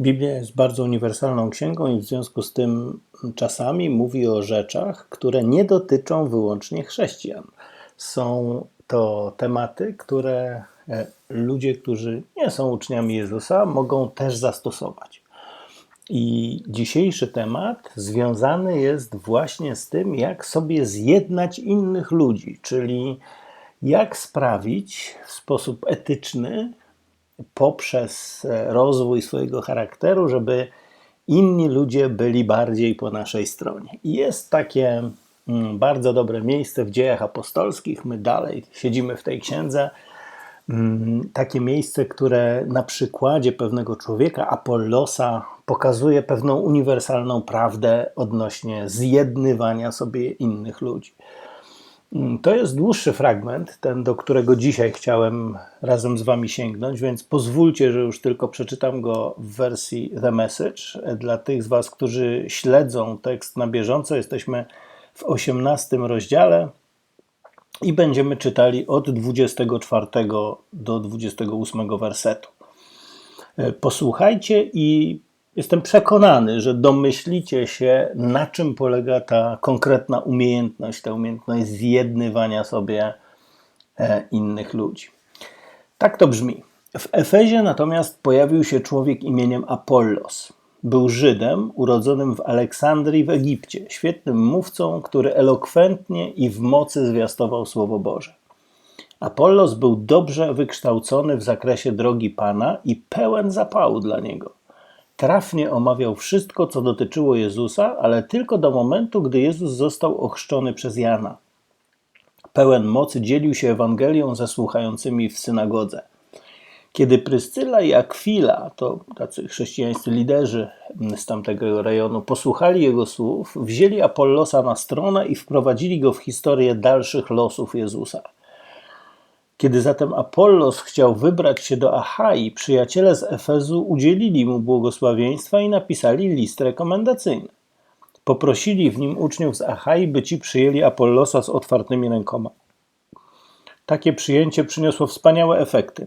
Biblia jest bardzo uniwersalną księgą i w związku z tym czasami mówi o rzeczach, które nie dotyczą wyłącznie chrześcijan. Są to tematy, które e, ludzie, którzy nie są uczniami Jezusa, mogą też zastosować. I dzisiejszy temat związany jest właśnie z tym, jak sobie zjednać innych ludzi, czyli jak sprawić w sposób etyczny, poprzez e, rozwój swojego charakteru, żeby inni ludzie byli bardziej po naszej stronie. I jest takie mm, bardzo dobre miejsce w dziejach apostolskich. My dalej siedzimy w tej księdze. Mm, takie miejsce, które na przykładzie pewnego człowieka, Apollosa, pokazuje pewną uniwersalną prawdę odnośnie zjednywania sobie innych ludzi. Mm, to jest dłuższy fragment, ten do którego dzisiaj chciałem razem z Wami sięgnąć, więc pozwólcie, że już tylko przeczytam go w wersji The Message. Dla tych z Was, którzy śledzą tekst na bieżąco, jesteśmy w 18 rozdziale i będziemy czytali od 24 do 28 wersetu. E, posłuchajcie i Jestem przekonany, że domyślicie się, na czym polega ta konkretna umiejętność, ta umiejętność zjednywania sobie e, innych ludzi. Tak to brzmi. W Efezie natomiast pojawił się człowiek imieniem Apollos. Był Żydem urodzonym w Aleksandrii w Egipcie, świetnym mówcą, który elokwentnie i w mocy zwiastował Słowo Boże. Apollos był dobrze wykształcony w zakresie drogi Pana i pełen zapału dla niego trafnie omawiał wszystko, co dotyczyło Jezusa, ale tylko do momentu, gdy Jezus został ochrzczony przez Jana. Pełen mocy dzielił się Ewangelią ze słuchającymi w synagodze. Kiedy Pryscyla i Akwila, to tacy chrześcijańscy liderzy z tamtego rejonu, posłuchali jego słów, wzięli Apollosa na stronę i wprowadzili go w historię dalszych losów Jezusa. Kiedy zatem Apollos chciał wybrać się do Achai, przyjaciele z Efezu udzielili mu błogosławieństwa i napisali list rekomendacyjny. Poprosili w nim uczniów z Achai, by ci przyjęli Apollosa z otwartymi rękoma. Takie przyjęcie przyniosło wspaniałe efekty.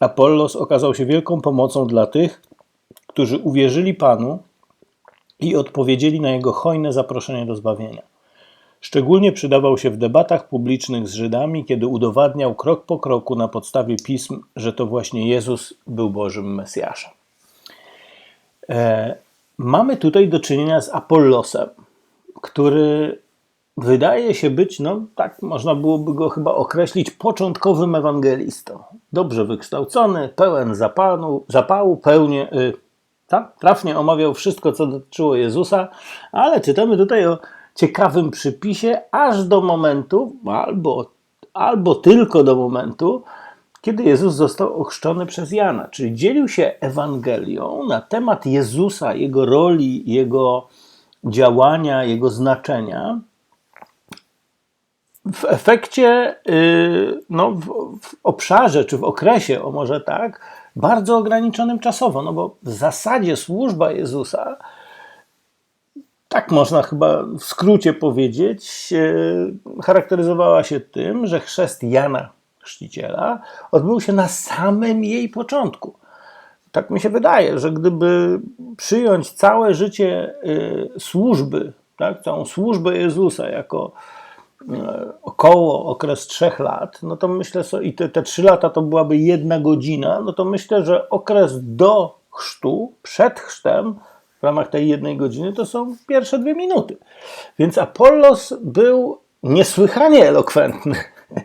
Apollos okazał się wielką pomocą dla tych, którzy uwierzyli Panu i odpowiedzieli na jego hojne zaproszenie do zbawienia. Szczególnie przydawał się w debatach publicznych z Żydami, kiedy udowadniał krok po kroku na podstawie pism, że to właśnie Jezus był Bożym Mesjaszem. E, mamy tutaj do czynienia z Apollosem, który wydaje się być, no tak można byłoby go chyba określić, początkowym ewangelistą. Dobrze wykształcony, pełen zapału, zapału pełnie, y, tak, trafnie omawiał wszystko, co dotyczyło Jezusa, ale czytamy tutaj o ciekawym przypisie, aż do momentu, albo, albo tylko do momentu, kiedy Jezus został ochrzczony przez Jana, czyli dzielił się Ewangelią na temat Jezusa, jego roli, jego działania, jego znaczenia. W efekcie, y, no, w, w obszarze czy w okresie, o może tak, bardzo ograniczonym czasowo, no bo w zasadzie służba Jezusa tak można chyba w skrócie powiedzieć, charakteryzowała się tym, że chrzest Jana Chrzciciela odbył się na samym jej początku. Tak mi się wydaje, że gdyby przyjąć całe życie y, służby, tak, całą służbę Jezusa jako y, około okres trzech lat, no to myślę i te, te trzy lata to byłaby jedna godzina, no to myślę, że okres do chrztu, przed chrztem, w ramach tej jednej godziny, to są pierwsze dwie minuty. Więc Apollos był niesłychanie elokwentny,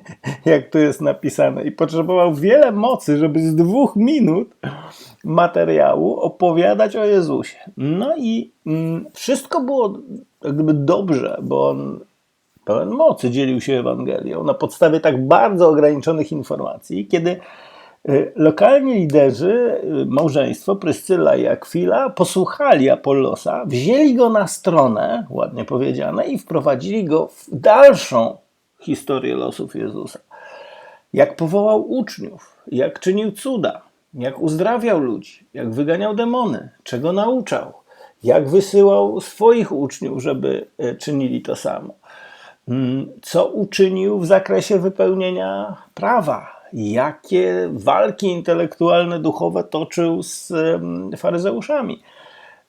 jak tu jest napisane, i potrzebował wiele mocy, żeby z dwóch minut materiału opowiadać o Jezusie. No i mm, wszystko było jak gdyby dobrze, bo on pełen mocy dzielił się Ewangelią na podstawie tak bardzo ograniczonych informacji, kiedy lokalni liderzy, y, małżeństwo Pryscyla i Akwila, posłuchali Apollosa, wzięli go na stronę, ładnie powiedziane, i wprowadzili go w dalszą historię losów Jezusa. Jak powołał uczniów, jak czynił cuda, jak uzdrawiał ludzi, jak wyganiał demony, czego nauczał, jak wysyłał swoich uczniów, żeby y, czynili to samo. Mm, co uczynił w zakresie wypełnienia prawa, jakie walki intelektualne, duchowe toczył z faryzeuszami.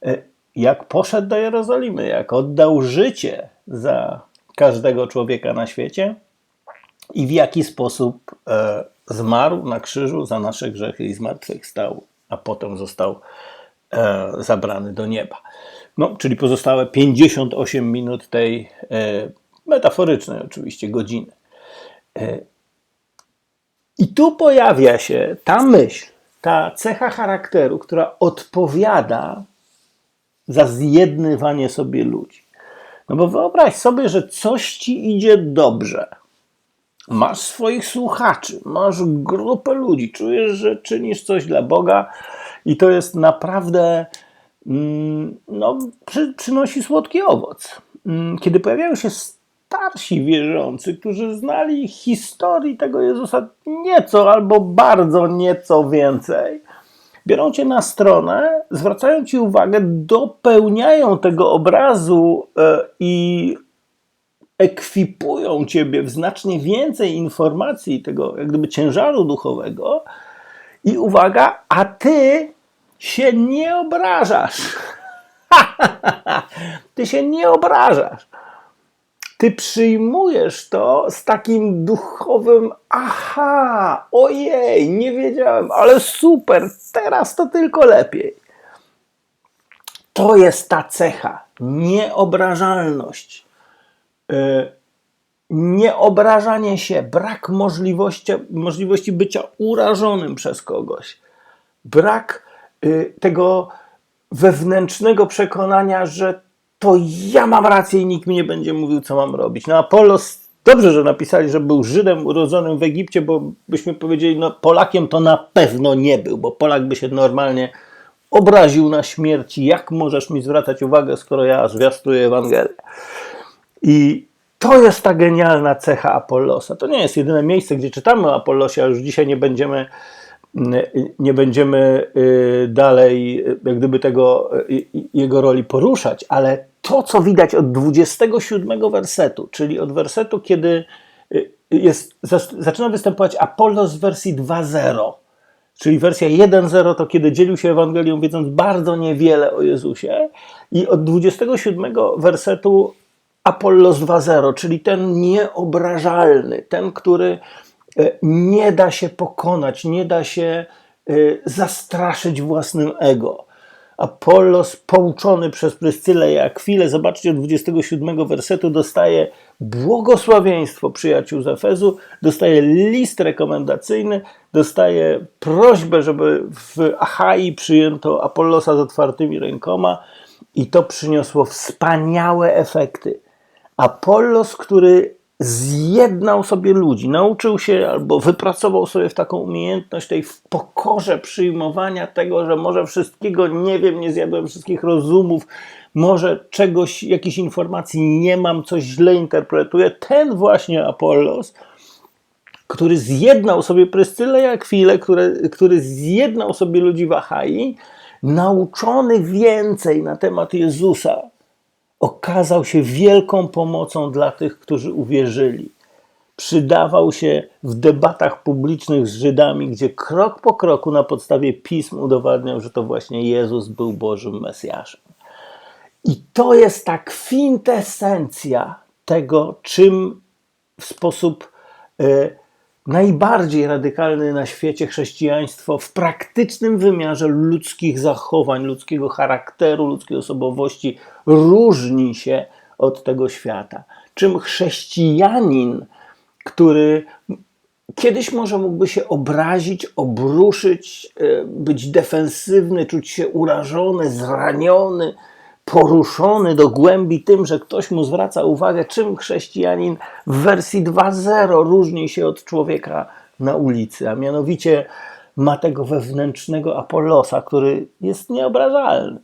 E, Jak poszedł do Jerozolimy, jak oddał życie za każdego człowieka na świecie i w jaki sposób e, zmarł na krzyżu za nasze grzechy i zmartwychwstał, a potem został e, zabrany do nieba. No, czyli pozostałe 58 minut tej metaforycznej oczywiście godziny. I tu pojawia się ta myśl, ta cecha charakteru, która odpowiada za zjednywanie sobie ludzi. No bo wyobraź sobie, że coś ci idzie dobrze. Masz swoich słuchaczy, masz grupę ludzi, czujesz, że czynisz coś dla Boga i to jest naprawdę, mm, no, przy, przynosi słodki owoc. Mm, Kiedy pojawiają się starsi wierzący, którzy znali historii tego Jezusa nieco albo bardzo nieco więcej, biorą cię na stronę, zwracają ci uwagę, dopełniają tego obrazu e, i ekwipują ciebie w znacznie więcej informacji, tego jak gdyby ciężaru duchowego. I uwaga, a ty się nie obrażasz. ty się nie obrażasz. Ty przyjmujesz to z takim duchowym, aha, ojej, nie wiedziałem, ale super, teraz to tylko lepiej. To jest ta cecha, nieobrażalność, yy, nieobrażanie się, brak możliwości, możliwości bycia urażonym przez kogoś, brak yy, tego wewnętrznego przekonania, że to ja mam rację i nikt mi nie będzie mówił, co mam robić. No Apollos, dobrze, że napisali, że był Żydem urodzonym w Egipcie, bo byśmy powiedzieli, no Polakiem to na pewno nie był, bo Polak by się normalnie obraził na śmierci. Jak możesz mi zwracać uwagę, skoro ja zwiastuję Ewangelię? I to jest ta genialna cecha Apollosa. To nie jest jedyne miejsce, gdzie czytamy o Apollosie, a już dzisiaj nie będziemy nie będziemy y, dalej jak gdyby tego y, jego roli poruszać, ale to, co widać od 27 wersetu, czyli od wersetu, kiedy y, jest, zaczyna występować Apollos w wersji 2.0, czyli wersja 1.0 to kiedy dzielił się Ewangelią, wiedząc bardzo niewiele o Jezusie i od 27 wersetu Apollos 2.0, czyli ten nieobrażalny, ten, który nie da się pokonać, nie da się e, zastraszyć własnym ego. Apollos, pouczony przez Pryscylę i Akwilę, zobaczcie, od 27 wersetu dostaje błogosławieństwo przyjaciół z Efezu, dostaje list rekomendacyjny, dostaje prośbę, żeby w Achai przyjęto Apollosa z otwartymi rękoma i to przyniosło wspaniałe efekty. Apollos, który zjednał sobie ludzi, nauczył się albo wypracował sobie w taką umiejętność tej w pokorze przyjmowania tego, że może wszystkiego nie wiem, nie zjadłem wszystkich rozumów, może czegoś, jakiejś informacji nie mam, coś źle interpretuję. Ten właśnie Apollos, który zjednał sobie Pryscylę i Akwilę, który, który zjednał sobie ludzi w Achai, nauczony więcej na temat Jezusa, okazał się wielką pomocą dla tych, którzy uwierzyli. Przydawał się w debatach publicznych z Żydami, gdzie krok po kroku na podstawie pism udowadniał, że to właśnie Jezus był Bożym Mesjaszem. I to jest ta kwintesencja tego, czym w sposób y, najbardziej radykalny na świecie chrześcijaństwo w praktycznym wymiarze ludzkich zachowań, ludzkiego charakteru, ludzkiej osobowości różni się od tego świata. Czym chrześcijanin, który kiedyś może mógłby się obrazić, obruszyć, e, być defensywny, czuć się urażony, zraniony, poruszony do głębi tym, że ktoś mu zwraca uwagę, czym chrześcijanin w wersji 2.0 różni się od człowieka na ulicy, a mianowicie ma tego wewnętrznego Apollosa, który jest nieobrażalny,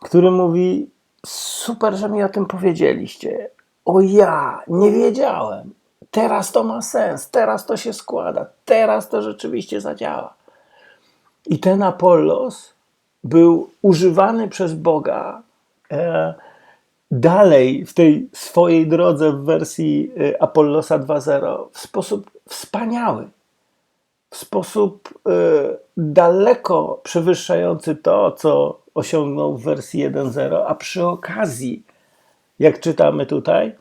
który mówi: Super, że mi o tym powiedzieliście. O ja, nie wiedziałem. Teraz to ma sens, teraz to się składa, teraz to rzeczywiście zadziała. I ten Apollos był używany przez Boga dalej w tej swojej drodze w wersji e, Apollosa 2.0 w sposób wspaniały. w sposób y, daleko przewyższający to, co osiągnął w wersji 1.0, a przy okazji, jak czytamy tutaj,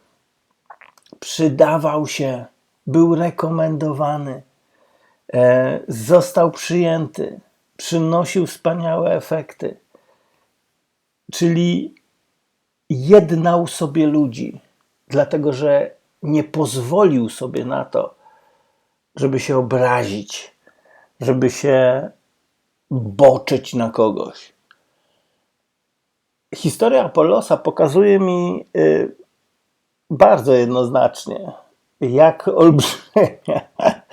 przydawał się, był rekomendowany, e, został przyjęty, przynosił wspaniałe efekty, czyli jednał sobie ludzi, dlatego że nie pozwolił sobie na to, żeby się obrazić, żeby się boczyć na kogoś. Historia Apollosa pokazuje mi y, bardzo jednoznacznie, jak olbrzymia,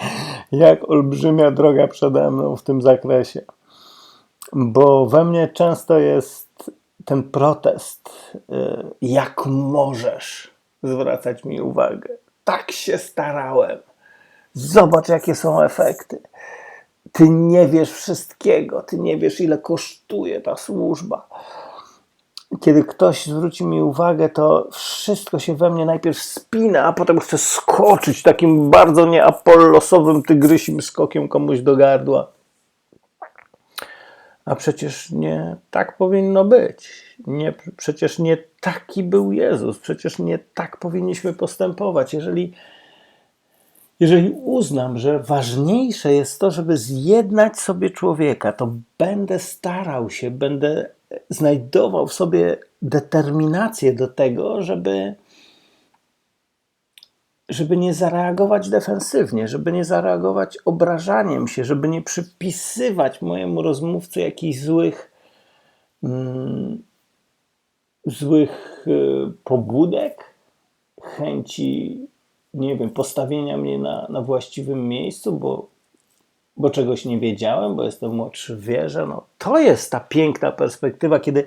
jak olbrzymia droga przede mną w tym zakresie. Bo we mnie często jest ten protest, y, jak możesz zwracać mi uwagę. Tak się starałem. Zobacz, jakie są efekty. Ty nie wiesz wszystkiego, ty nie wiesz, ile kosztuje ta służba. Kiedy ktoś zwróci mi uwagę, to wszystko się we mnie najpierw spina, a potem chce skoczyć takim bardzo nieapollosowym tygrysim skokiem komuś do gardła. A przecież nie tak powinno być. Nie, przecież nie taki był Jezus. Przecież nie tak powinniśmy postępować. Jeżeli jeżeli uznam, że ważniejsze jest to, żeby zjednać sobie człowieka, to będę starał się, będę znajdował w sobie determinację do tego, żeby, żeby nie zareagować defensywnie, żeby nie zareagować obrażaniem się, żeby nie przypisywać mojemu rozmówcy jakichś złych, mm, złych y, pobudek, chęci nie wiem, postawienia mnie na, na właściwym miejscu, bo, bo czegoś nie wiedziałem, bo jestem młodszy w wierze. No, to jest ta piękna perspektywa, kiedy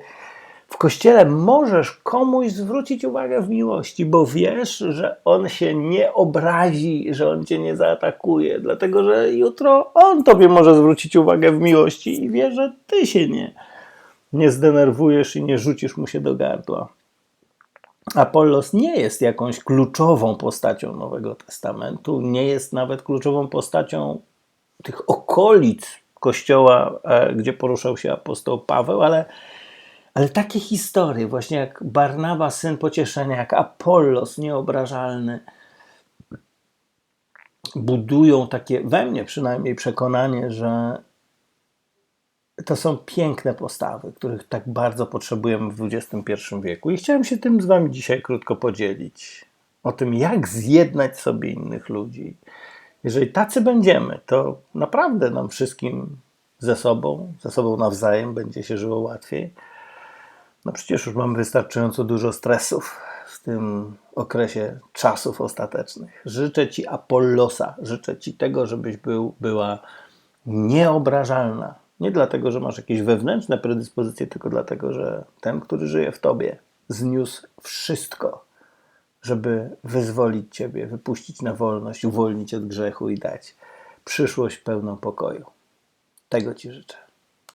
w kościele możesz komuś zwrócić uwagę w miłości, bo wiesz, że on się nie obrazi, że on cię nie zaatakuje, dlatego że jutro on tobie może zwrócić uwagę w miłości i wie, że ty się nie, nie zdenerwujesz i nie rzucisz mu się do gardła. Apollos nie jest jakąś kluczową postacią Nowego Testamentu, nie jest nawet kluczową postacią tych okolic kościoła, e, gdzie poruszał się apostoł Paweł, ale, ale takie historie, właśnie jak Barnaba, syn pocieszenia, jak Apollos nieobrażalny, budują takie, we mnie przynajmniej, przekonanie, że to są piękne postawy, których tak bardzo potrzebujemy w XXI wieku. I chciałem się tym z Wami dzisiaj krótko podzielić. O tym, jak zjednać sobie innych ludzi. Jeżeli tacy będziemy, to naprawdę nam wszystkim ze sobą, ze sobą nawzajem będzie się żyło łatwiej. No przecież już mamy wystarczająco dużo stresów w tym okresie czasów ostatecznych. Życzę Ci Apollosa, życzę Ci tego, żebyś był, była nieobrażalna, nie dlatego, że masz jakieś wewnętrzne predyspozycje, tylko dlatego, że ten, który żyje w tobie, zniósł wszystko, żeby wyzwolić ciebie, wypuścić na wolność, uwolnić od grzechu i dać przyszłość pełną pokoju. Tego ci życzę.